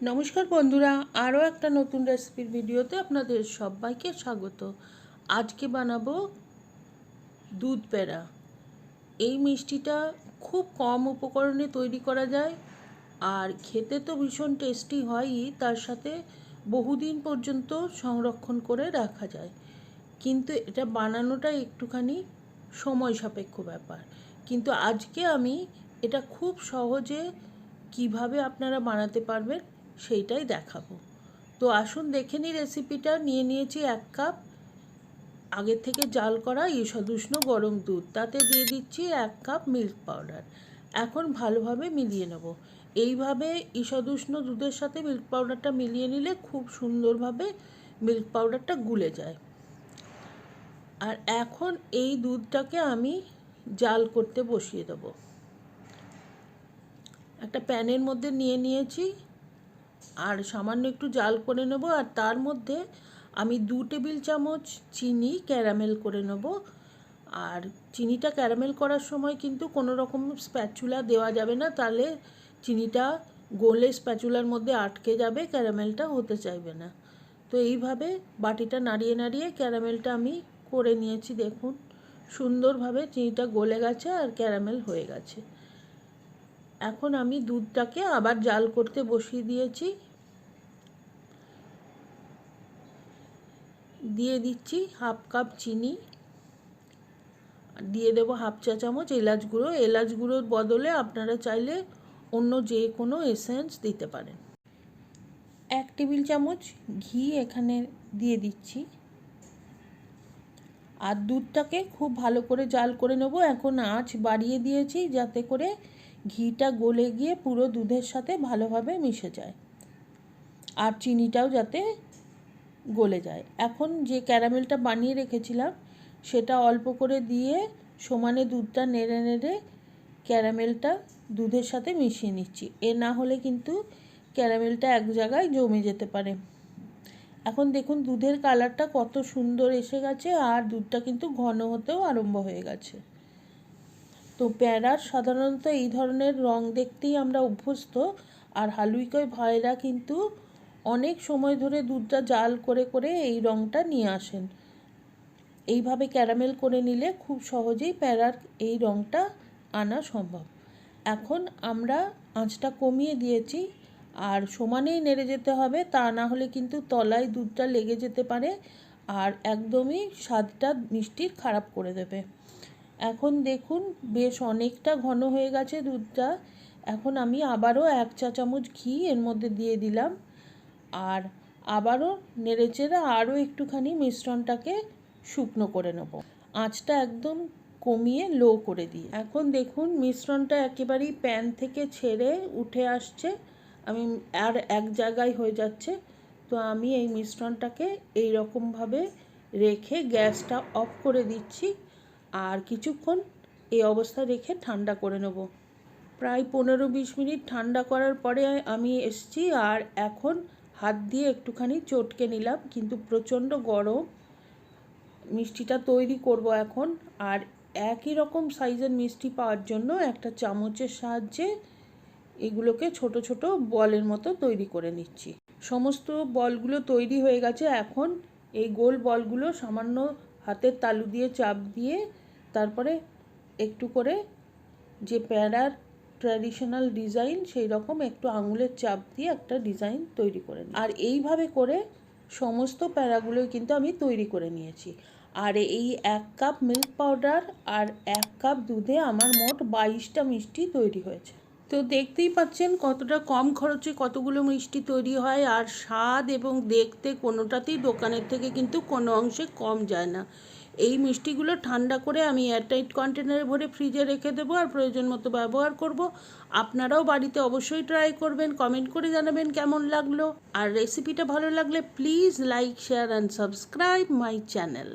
নমস্কার বন্ধুরা, আরও একটা নতুন রেসিপির ভিডিওতে আপনাদের সবাইকে স্বাগত। আজকে বানাবো দুধ পেড়া। এই মিষ্টিটা খুব কম উপকরণে তৈরি করা যায় আর খেতে তো ভীষণ টেস্টি হয়ই তার সাথে বহুদিন পর্যন্ত সংরক্ষণ করে রাখা যায়। কিন্তু এটা বানানোটা একটুখানি সময় সাপেক্ষ ব্যাপার। কিন্তু আজকে আমি এটা খুব সহজে কীভাবে আপনারা বানাতে পারবেন সেইটাই দেখাবো। তো আসুন দেখে নিই রেসিপিটা নিয়ে নিয়েছি এক কাপ। আগের থেকে জাল করা ঈষদুষ্ণ গরম দুধ। তাতে দিয়ে দিচ্ছি এক কাপ মিল্ক পাউডার এখন ভালোভাবে মিলিয়ে নেব। এইভাবে ঈষদুষ্ণ দুধের সাথে মিল্ক পাউডারটা মিলিয়ে নিলে খুব সুন্দরভাবে মিল্ক পাউডারটা গুলে যায়। আর এখন এই দুধটাকে আমি জাল করতে বসিয়ে দেব। একটা প্যানের মধ্যে নিয়ে নিয়েছি। আর সামান্য একটু জাল করে নেব আর তার মধ্যে আমি দু টেবিল চামচ চিনি ক্যারামেল করে নেব। আর চিনিটা ক্যারামেল করার সময় কিন্তু কোনো রকম স্প্যাচুলা দেওয়া যাবে না, তাহলে চিনিটা গোলে স্প্যাচুলার মধ্যে আটকে যাবে, ক্যারামেলটা হতে চাইবে না। তো এইভাবে বাটিটা নাড়িয়ে নাড়িয়ে ক্যারামেলটা আমি করে নিয়েছি, দেখুন সুন্দরভাবে চিনিটা গলে গেছে আর ক্যারামেল হয়ে গেছে। এখন আমি দুধটাকে আবার জাল করতে বসিয়ে দিয়েছি। দিয়ে দিচ্ছি হাফ কাপ চিনি। দিয়ে দেবো হাফ চা চামচ এলাচ গুঁড়ো। এলাচ গুঁড়োর বদলে আপনারা চাইলে অন্য যে কোনো এসেন্স দিতে পারেন। এক টেবিল চামচ ঘি এখানে দিয়ে দিচ্ছি। আর দুধটাকে খুব ভালো করে জাল করে নেব। এখন আঁচ বাড়িয়ে দিয়েছি যাতে করে ঘিটা গলে গিয়ে পুরো দুধের সাথে ভালোভাবে মিশে যায়। আর চিনিটাও যাতে গলে যায়। এখন যে ক্যারামেলটা বানিয়ে রেখেছিলাম, সেটা অল্প করে দিয়ে সমানে দুধটা নেড়ে নেড়ে ক্যারামেলটা দুধের সাথে মিশিয়ে নিচ্ছি। এ না হলে কিন্তু ক্যারামেলটা এক জায়গায় জমে যেতে পারে। এখন দেখুন, দুধের কালারটা কত সুন্দর এসে গেছে আর দুধটা কিন্তু ঘন হতেও আরম্ভ হয়ে গেছে। তো প্যারার সাধারণত এই ধরনের রং দেখতেই আমরা অভ্যস্ত, আর হালুইকই ভাইরা কিন্তু অনেক সময় ধরে দুধটা জাল করে করে এই রঙটা নিয়ে আসেন। এইভাবে ক্যারামেল করে নিলে খুব সহজেই প্যারার এই রঙটা আনা সম্ভব। এখন আমরা আঁচটা কমিয়ে দিয়েছি, আর সমানেই নেড়ে যেতে হবে, তা না হলে কিন্তু তলায় দুধটা লেগে যেতে পারে, আর একদমই স্বাদটা মিষ্টির খারাপ করে দেবে। এখন দেখুন, বেশ অনেকটা ঘন হয়ে গেছে দুধটা। এখন আমি আবারও এক চা চামচ ঘি এর মধ্যে দিয়ে দিলাম। আর আবারও নেড়েচেড়ে আরও একটুখানি মিশ্রণটাকে শুকনো করে নেব। আঁচটা একদম কমিয়ে লো করে দিই এখন দেখুন, মিশ্রণটা একেবারেই প্যান থেকে ছেড়ে উঠে আসছে। আমি, আর এক জায়গায় হয়ে যাচ্ছে। তো আমি এই মিশ্রণটাকে এই রকমভাবে রেখে গ্যাসটা অফ করে দিচ্ছি। আর কিছুক্ষণ এই অবস্থা রেখে ঠান্ডা করে নেব। প্রায় পনেরো বিশ মিনিট ঠান্ডা করার পরে আমি এসছি। আর এখন হাত দিয়ে একটুখানি চটকে নিলাম, কিন্তু প্রচণ্ড গরম। মিষ্টিটা তৈরি করব এখন, আর একই রকম সাইজের মিষ্টি পাওয়ার জন্য একটা চামচের সাহায্যে এগুলোকে ছোট ছোট বলের মতো তৈরি করে নিচ্ছি। সমস্ত বলগুলো তৈরি হয়ে গেছে এখন। এই গোল বলগুলো সামান্য হাতের তালু দিয়ে চাপ দিয়ে তারপরে একটু করে যে প্যারার ট্র্যাডিশনাল ডিজাইন সেই রকম একটু আঙুলের চাপ দিয়ে একটা ডিজাইন তৈরি করে নিই। আর এইভাবে করে সমস্ত প্যারাগুলোই কিন্তু আমি তৈরি করে নিয়েছি। আর এই এক কাপ মিল্ক পাউডার আর এক কাপ দুধে আমার মোট বাইশটা মিষ্টি তৈরি হয়েছে। তো দেখতেই পাচ্ছেন কতটা কম খরচে কতগুলো মিষ্টি তৈরি হয়, আর স্বাদ এবং দেখতে কোনোটাতেই দোকানের থেকে কিন্তু কোনো অংশে কম যায় না। এই মিষ্টিগুলো ঠান্ডা করে আমি এয়ারটাইট কন্টেনারে ভরে ফ্রিজে রেখে দেবো আর প্রয়োজন মতো ব্যবহার করব। আপনারাও বাড়িতে অবশ্যই ট্রাই করবেন কমেন্ট করে জানাবেন কেমন লাগল। আর রেসিপিটা ভালো লাগলে please like share and subscribe my channel